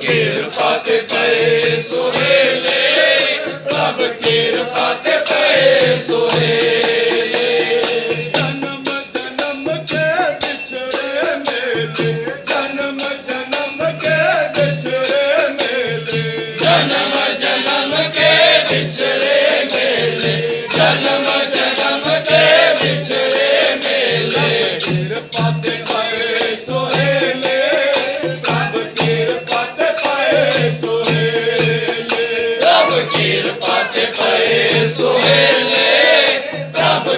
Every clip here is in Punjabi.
ਕਿਰਪਾ ਤੇ ਪਏ ਸੁਹੇਲੇ, ਪ੍ਰਭ ਕਿਰਪਾ ਤੇ ਪਏ ਸੁਹੇਲੇ। ਜਨਮ ਜਨਮ ਕੇ ਵਿਛੜੇ ਮੇਲੇ, ਜਨਮ ਜਨਮ ਕੇ ਵਿਛੜੇ ਮੇਲੇ। ਜਨਮ ਜਨਮ ਕੇ ਵਿਛੜੇ ਮੇਲੇ, ਜਨਮ ਜਨਮ ਕੇ ਵਿਛੜੇ ਮੇਲੇ। ਕਿਰਪਾ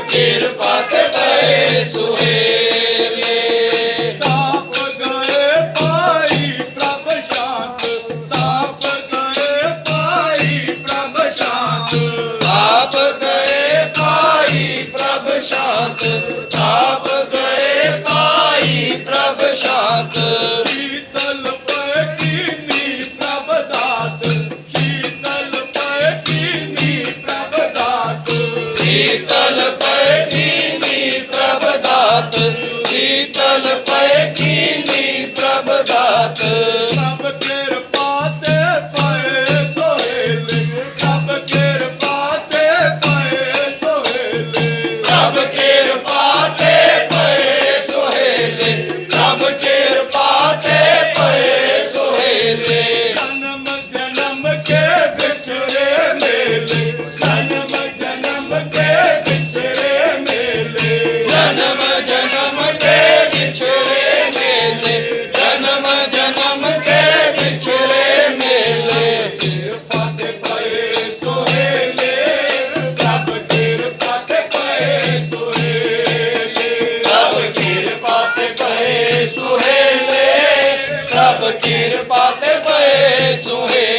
ਚਿਰ ਪਤ ਪਏ ਸੁਹੇਲੇ ਤਾਪ ਗਏ ਪਾਈ ਪ੍ਰਭ ਸ਼ਾਂਤ ਤਾਪ ਗਏ ਪਾਈ ਪ੍ਰਭ ਸ਼ਾਂਤ ਤਾਪ ਗਏ ਪਾਈ ਪ੍ਰਭ ਸ਼ਾਂਤ ਤਾਪ ਗਏ ਪਾਈ ਪ੍ਰਭ ਸ਼ਾਂਤ ਕੀਤਲ ਪੈ ਕੀਨੀ ਪ੍ਰਭ ਦਾਤ ਕੀਤਲ ਪੈ ਕੀਨੀ ਪ੍ਰਭ ਦਾਤ ਕੀਤਲ Yeah. ਹੀਰ ਪਾਤੇ ਪਏ ਸੁਹੇ